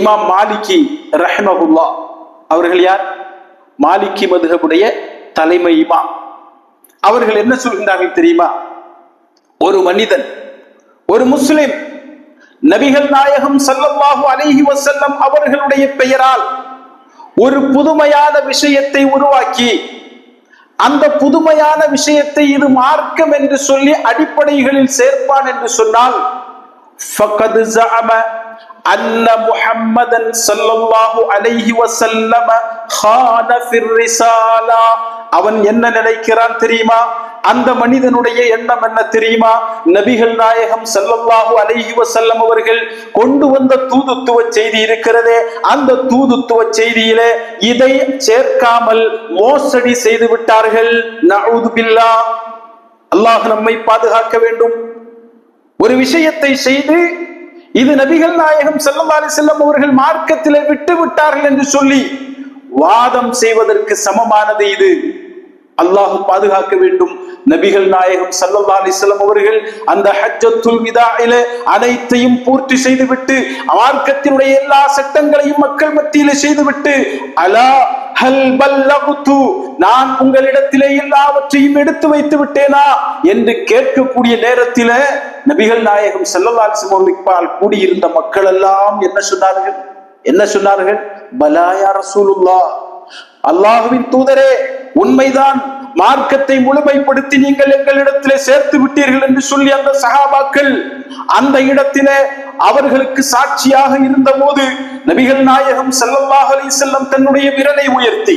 இமாம் மாலிகி ரஹமகுல்லா அவர்கள் யார்? மாலிகி மதுகபுடைய தலைமை இமாம். அவர்கள் என்ன சொல்கின்றார்கள் தெரியுமா? ஒரு மனிதன் ஒரு முஸ்லிம் நபிகள் நாயகம் சல்லல்லாஹு அலிஹி வசல்லம் அவர்களுடைய பெயரால் ஒரு புதுமையான விஷயத்தை உருவாக்கி அந்த புதுமையான விஷயத்தை இது மார்க்கம் என்று சொல்லி அடிப்படைகளில் சேர்ப்பான் என்று சொன்னால் أن محمدا صلى الله عليه وسلم خان في الرسالة அவன் என்ன நினைக்கிறான் தெரியுமா அந்த மனிதனுடைய எண்ணம் என்ன தெரியுமா நபிகள் நாயகம் ஸல்லல்லாஹு அலைஹி வஸல்லம் அவர்கள் கொண்டு வந்த தூதுத்துவ செய்தி இருக்கிறதே அந்த தூதுத்துவ செய்தியிலே இதை சேர்க்காமல் மோசடி செய்து விட்டார்கள் நஊது பில்லாஹ் அல்லாஹ் நம்மை பாதுகாக்க வேண்டும் ஒரு விஷயத்தை செய்து இது நபிகள் நாயகம் செல்லம் செல்லம் அவர்கள் மார்க்கத்திலே விட்டு விட்டார்கள் என்று சொல்லி வாதம் செய்வதற்கு சமமானது இது. அல்லாஹ் பாதுகாக்க வேண்டும். நபிகள் நாயகம் சல்லல்லா அலிஸ்லாம் அவர்கள் அந்த ஹஜ்ஜத்துல் விதாயில அனைத்தையும் பூர்த்தி செய்துவிட்டு மார்க்கத்தினுடைய எல்லா சட்டங்களையும் மக்கள் மத்தியிலே செய்துவிட்டு அலா ஹல் பல்லகுது நான் உங்களிடத்திலே எல்லாவற்றையும் எடுத்து வைத்து விட்டேனா? என்று கேட்கக்கூடிய நேரத்திலே நபிகள் நாயகம் ஸல்லல்லாஹு அலைஹி கூடியிருந்த மக்கள் எல்லாம் என்ன சொன்னார்கள்? என்ன சொன்னார்கள்? பலாயா ரசூலுல்லா அல்லாஹுவின் தூதரே உண்மைதான். மார்க்கத்தை முழுமைப்படுத்தி நீங்கள் எங்களிடத்திலே சேர்த்து விட்டீர்கள் என்று சொல்லி அந்த சகாபாக்கள் அந்த இடத்திலே அவர்களுக்கு சாட்சியாக இருந்த போது நபிகள் நாயகம் ஸல்லல்லாஹு செல்லம் தன்னுடைய விரலை உயர்த்தி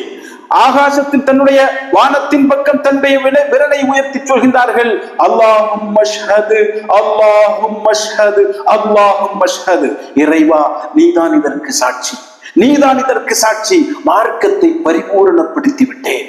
ஆகாசத்தில் தன்னுடைய வானத்தின் பக்கம் தன்னுடைய விரலை உயர்த்தி சொல்கின்றார்கள். அல்லாஹும் மஷ்ஹது அல்லாஹும் மஷ்ஹது அல்லாஹும் மஷ்ஹது இறைவா நீதான் இதற்கு சாட்சி. நீதான் இதற்கு சாட்சி. மார்க்கத்தை பரிபூரணப்படுத்தி விட்டேன்